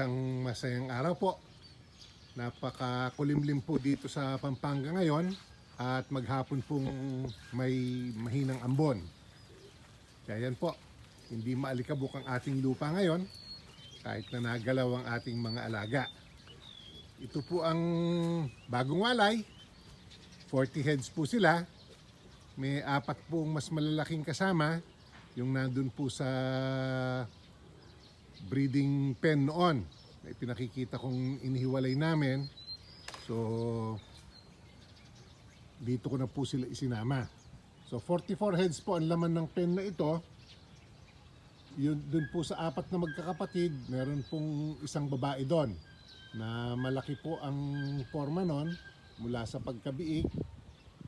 Isang masayang araw po. Napakakulimlim po dito sa Pampanga ngayon at maghapon pong may mahinang ambon. Kaya yan po, hindi maalikabok ang ating lupa ngayon kahit na nagalaw ang ating mga alaga. Ito po ang bagong walay. 40 heads po sila. May apat pong mas malalaking kasama. Yung nandun po sa breeding pen noon. May pinakikita kong inihiwalay namin. So, dito ko na po sila isinama. So, 44 heads po ang laman ng pen na ito. Yun, dun po sa apat na magkakapatid, meron pong isang babae doon na malaki po ang forma nun mula sa pagkabiik.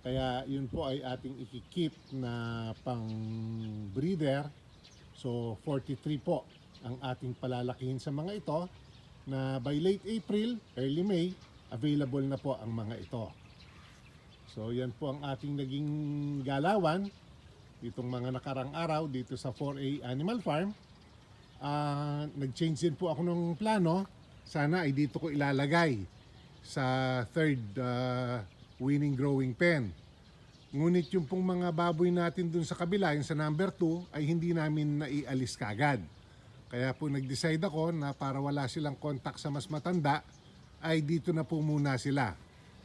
Kaya yun po ay ating ikikip na pang breeder. So 43 po ang ating palalakihin sa mga ito na by late April, early May, available na po ang mga ito. So yan po ang ating naging galawan itong mga nakarang araw dito sa 4A Animal Farm. Ah, nag-change din po ako ng plano. Sana ay dito ko ilalagay sa third ah, winning growing pen. Ngunit yung pong mga baboy natin dun sa kabila, yung sa number 2, ay hindi namin naialis kagad. Kaya po nag-decide ako na para wala silang contact sa mas matanda, ay dito na po muna sila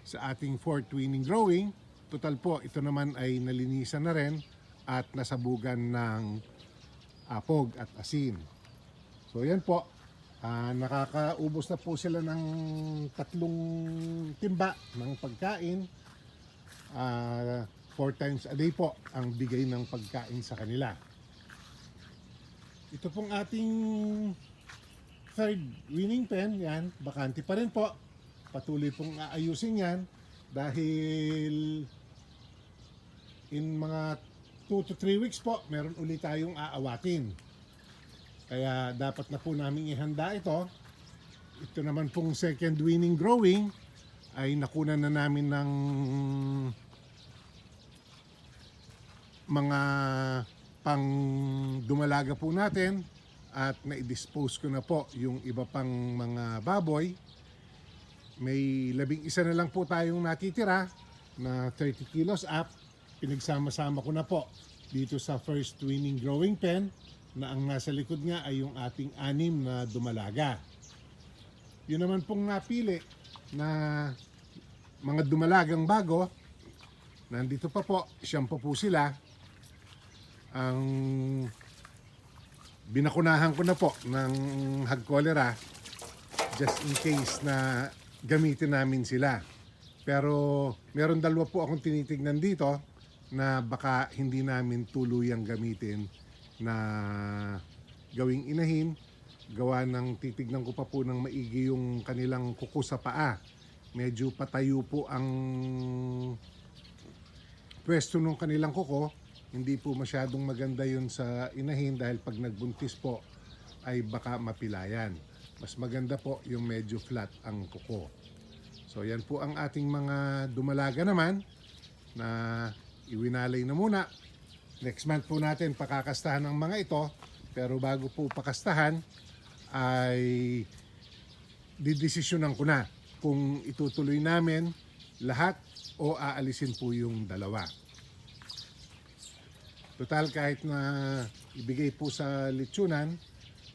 sa ating fourth winning drawing. Total po, ito naman ay nalinisan na rin at nasabugan ng apog at asin. So yan po, Ah, nakakaubos na po sila ng tatlong timba ng pagkain. Ah, four times a day po ang bigay ng pagkain sa kanila. Ito pong ating third winning pen, yan, bakante pa rin po. Patuloy pong aayusin yan dahil in mga 2 to 3 weeks po, meron ulit tayong aawatin. Kaya dapat na po namin ihanda ito. Ito naman pong second winning growing ay nakunan na namin ng mga pang dumalaga po natin at na-dispose ko na po yung iba pang mga baboy. May labing isa na lang po tayong natitira na 30 kilos up. Pinagsama-sama ko na po dito sa first winning growing pen na ang nasa likod nga ay yung ating anim na dumalaga. Yun naman pong napili na mga dumalagang bago, nandito pa po, siyam pa po sila. Ang binakunahan ko na po ng hag cholera just in case na gamitin namin sila. Pero meron dalawa po akong tinitignan dito na baka hindi namin tuluyang gamitin na gawing inahin. Gawa ng titignan ko pa po ng maigi yung kanilang kuko sa paa. Medyo patayo po ang pwesto ng kanilang kuko hindi po masyadong maganda yun sa inahin dahil pag nagbuntis po ay baka mapilayan mas maganda po yung medyo flat ang kuko so yan po ang ating mga dumalaga naman na iwinalay na muna Next month po natin pakakastahan ng mga ito. Pero bago po pakastahan ay didesisyonan ko na kung itutuloy namin lahat o aalisin po yung dalawa. Total kahit na ibigay po sa litsunan,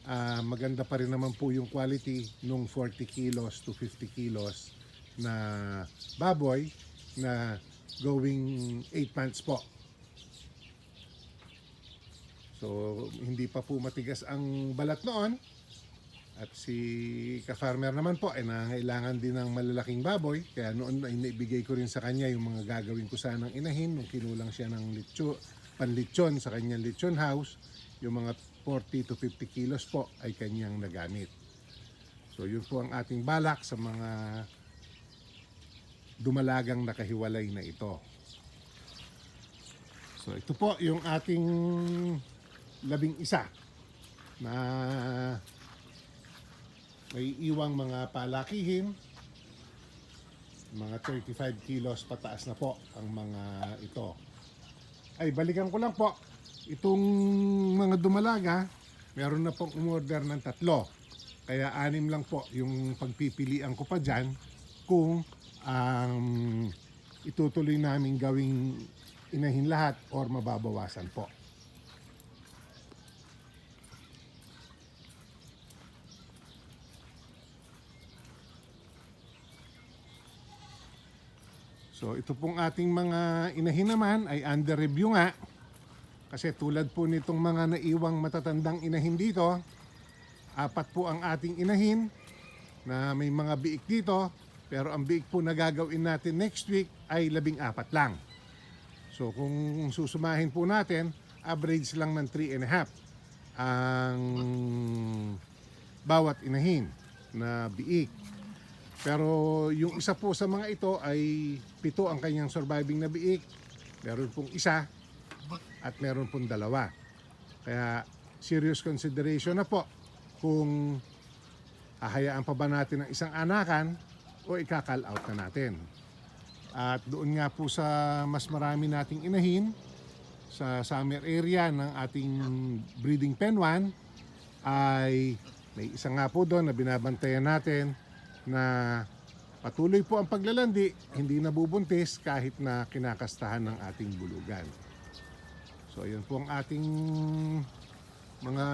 ah, maganda pa rin naman po yung quality nung 40 kilos to 50 kilos na baboy na going 8 months po. So, hindi pa po matigas ang balat noon. At si ka-farmer naman po ay nangailangan din ng malalaking baboy. Kaya noon ay naibigay ko rin sa kanya yung mga gagawin ko sanang inahin nung kinulang siya ng litso, panlitsyon sa kanyang litsyon house. Yung mga 40 to 50 kilos po ay kanyang nagamit. So yun po ang ating balak sa mga dumalagang nakahiwalay na ito. So ito po yung ating labing isa na may iwang mga palakihin mga 35 kilos pataas na po ang mga ito ay balikan ko lang po itong mga dumalaga meron na pong umorder ng tatlo Kaya anim lang po yung pagpipilian ko pa dyan kung ang itutuloy namin gawing inahin lahat or mababawasan po. So ito pong ating mga inahin naman ay under review nga. Kasi tulad po nitong mga naiwang matatandang inahin dito, apat po ang ating inahin na may mga biik dito. Pero ang biik po na gagawin natin next week ay labing apat lang. So kung susumahin po natin, average lang ng 3 and a half ang bawat inahin na biik. Pero yung isa po sa mga ito ay pito ang kanyang surviving na biik. Meron pong isa at meron pong dalawa. Kaya serious consideration na po kung hahayaan pa ba natin ang isang anakan o ikakal out na natin. At doon nga po sa mas marami nating inahin sa summer area ng ating breeding pen 1 ay may isa nga po doon na binabantayan natin na patuloy po ang paglalandi, hindi nabubuntis kahit na kinakastahan ng ating bulugan. So ayan po ang ating mga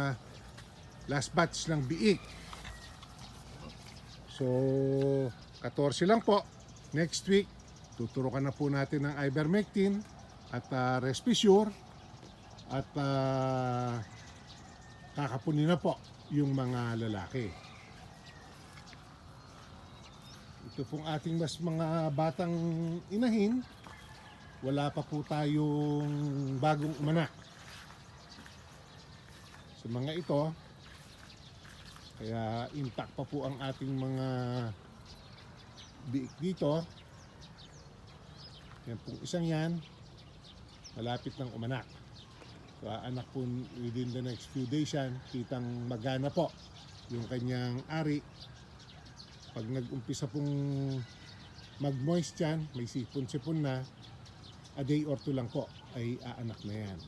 last batch ng biik. So 14 lang po. Next week, tuturukan na po natin ng ivermectin at uh, Respisure at ah, kakapunin na po yung mga lalaki. Ito pong ating mas mga batang inahin, wala pa po tayong bagong umanak. Sa mga ito, kaya intact pa po ang ating mga biik dito. Yan pong isang yan, malapit ng umanak. So, anak po within the next few days yan, kitang magana po yung kanyang ari. Pag nag-umpisa pong mag-moist yan, may sipon-sipon na, a day or two lang po ay aanak na yan.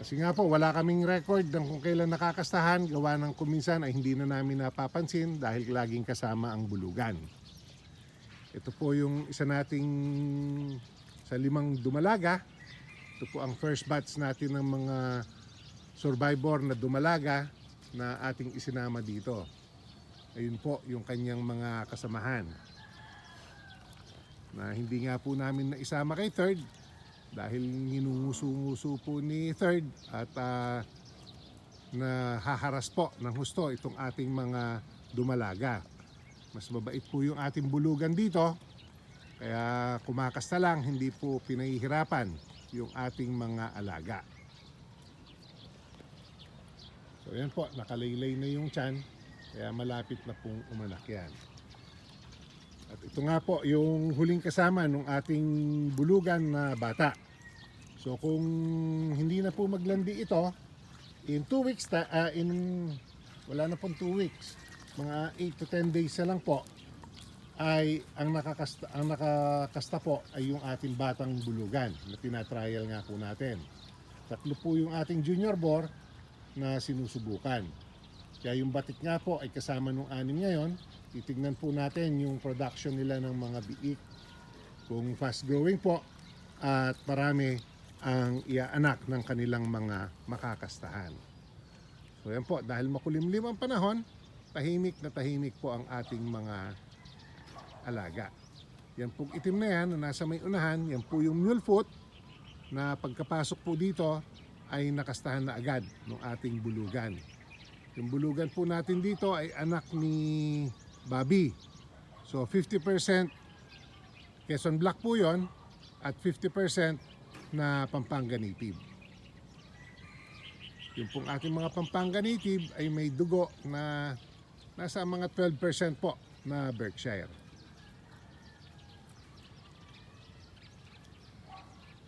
Kasi nga po, wala kaming record ng kung kailan nakakastahan, gawa ng kuminsan ay hindi na namin napapansin dahil laging kasama ang bulugan. Ito po yung isa nating sa limang dumalaga. Ito po ang first batch natin ng mga survivor na dumalaga na ating isinama dito. Ayun po yung kanyang mga kasamahan. Na hindi nga po namin naisama kay third dahil ninunguso-nguso po ni third at ah, na haharas po ng husto itong ating mga dumalaga. Mas mabait po yung ating bulugan dito kaya kumakasta lang, hindi po pinahihirapan yung ating mga alaga. So yan po, nakalaylay na yung tiyan, kaya malapit na pong umanak yan. At ito nga po, yung huling kasama ng ating bulugan na bata. So kung hindi na po maglandi ito, in 2 weeks, ta, ah, in, wala na pong 2 weeks, mga 8 to 10 days na lang po, ay ang nakakasta, ang nakakasta po ay yung ating batang bulugan na tinatrial nga po natin. Tatlo po yung ating junior bore na sinusubukan. Kaya yung batik nga po ay kasama nung anim ngayon. Titignan po natin yung production nila ng mga biik. Kung fast growing po at marami ang iaanak ng kanilang mga makakastahan. So yan po, dahil makulimlim ang panahon, tahimik na tahimik po ang ating mga alaga. Yan pong itim na yan na nasa may unahan, yan po yung mule foot na pagkapasok po dito ay nakastahan na agad ng ating bulugan. Yung bulugan po natin dito ay anak ni Bobby. So 50% Quezon Black po yon at 50% na Pampanga Native. Yung pong ating mga Pampanga Native ay may dugo na nasa mga 12% po na Berkshire.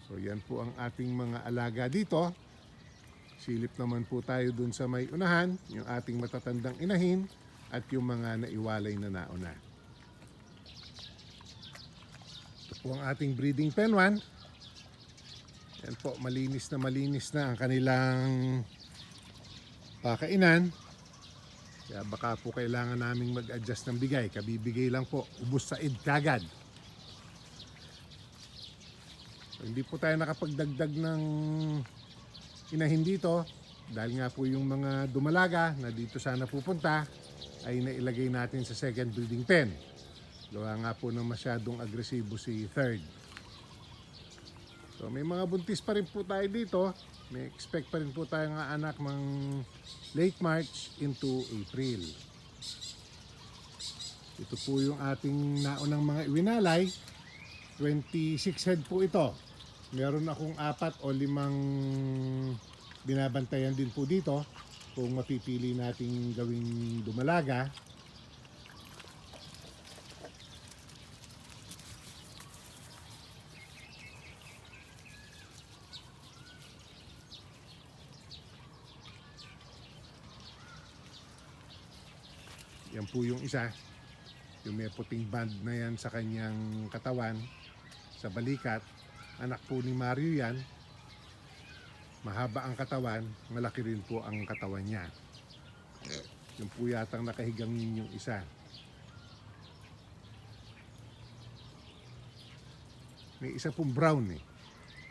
So yan po ang ating mga alaga dito. Silip naman po tayo dun sa may unahan, yung ating matatandang inahin at yung mga naiwalay na nauna. Ito po ang ating breeding pen 1. Yan po, malinis na malinis na ang kanilang pakainan. Kaya baka po kailangan naming mag-adjust ng bigay. Kabibigay lang po. Ubus sa id kagad. So, hindi po tayo nakapagdagdag ng inahin dito. Dahil nga po yung mga dumalaga na dito sana pupunta ay nailagay natin sa second breeding pen. Gawa nga po na masyadong agresibo si third. So may mga buntis pa rin po tayo dito. May expect pa rin po tayo nga anak ng late March into April. Ito po yung ating naunang mga iwinalay. 26 head po ito. Meron akong apat o limang binabantayan din po dito kung mapipili nating gawing dumalaga. Yan po yung isa. Yung may puting band na yan sa kanyang katawan, sa balikat. Anak po ni Mario yan. Mahaba ang katawan, malaki rin po ang katawan niya. Yung po yatang nakahigang yun yung isa. May isa pong brown eh.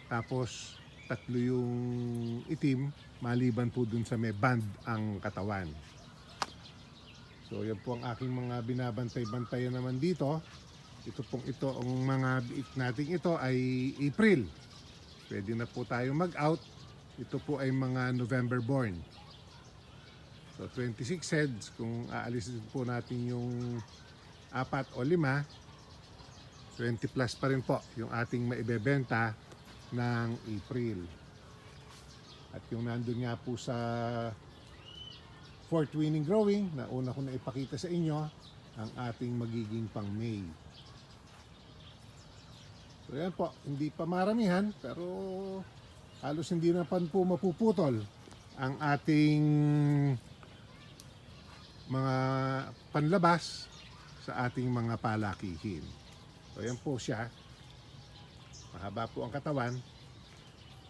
Tapos tatlo yung itim, maliban po dun sa may band ang katawan. So yan po ang aking mga binabantay-bantayan naman dito. Ito pong ito, ang mga biik natin ito ay April. Pwede na po tayo mag-out. Ito po ay mga November born. So 26 heads, kung aalisin po natin yung apat o lima, 20 plus pa rin po yung ating maibebenta ng April. At yung nandun nga po sa fourth winning growing na una ko na ipakita sa inyo ang ating magiging pang May. So yan po, hindi pa maramihan pero halos hindi na pan po mapuputol ang ating mga panlabas sa ating mga palakihin. So yan po siya. Mahaba po ang katawan.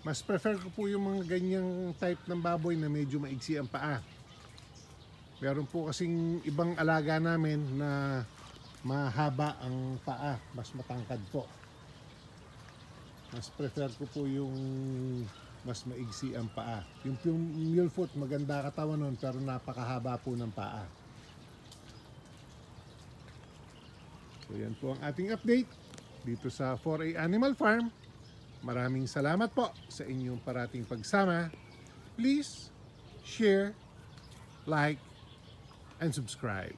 Mas prefer ko po yung mga ganyang type ng baboy na medyo maigsi ang paa. Meron po kasing ibang alaga namin na mahaba ang paa, mas matangkad po. Mas prefer ko po yung mas maigsi ang paa. Yung, yung mule foot, maganda katawan nun, pero napakahaba po ng paa. So yan po ang ating update dito sa 4A Animal Farm. Maraming salamat po sa inyong parating pagsama. Please share, like, and subscribe.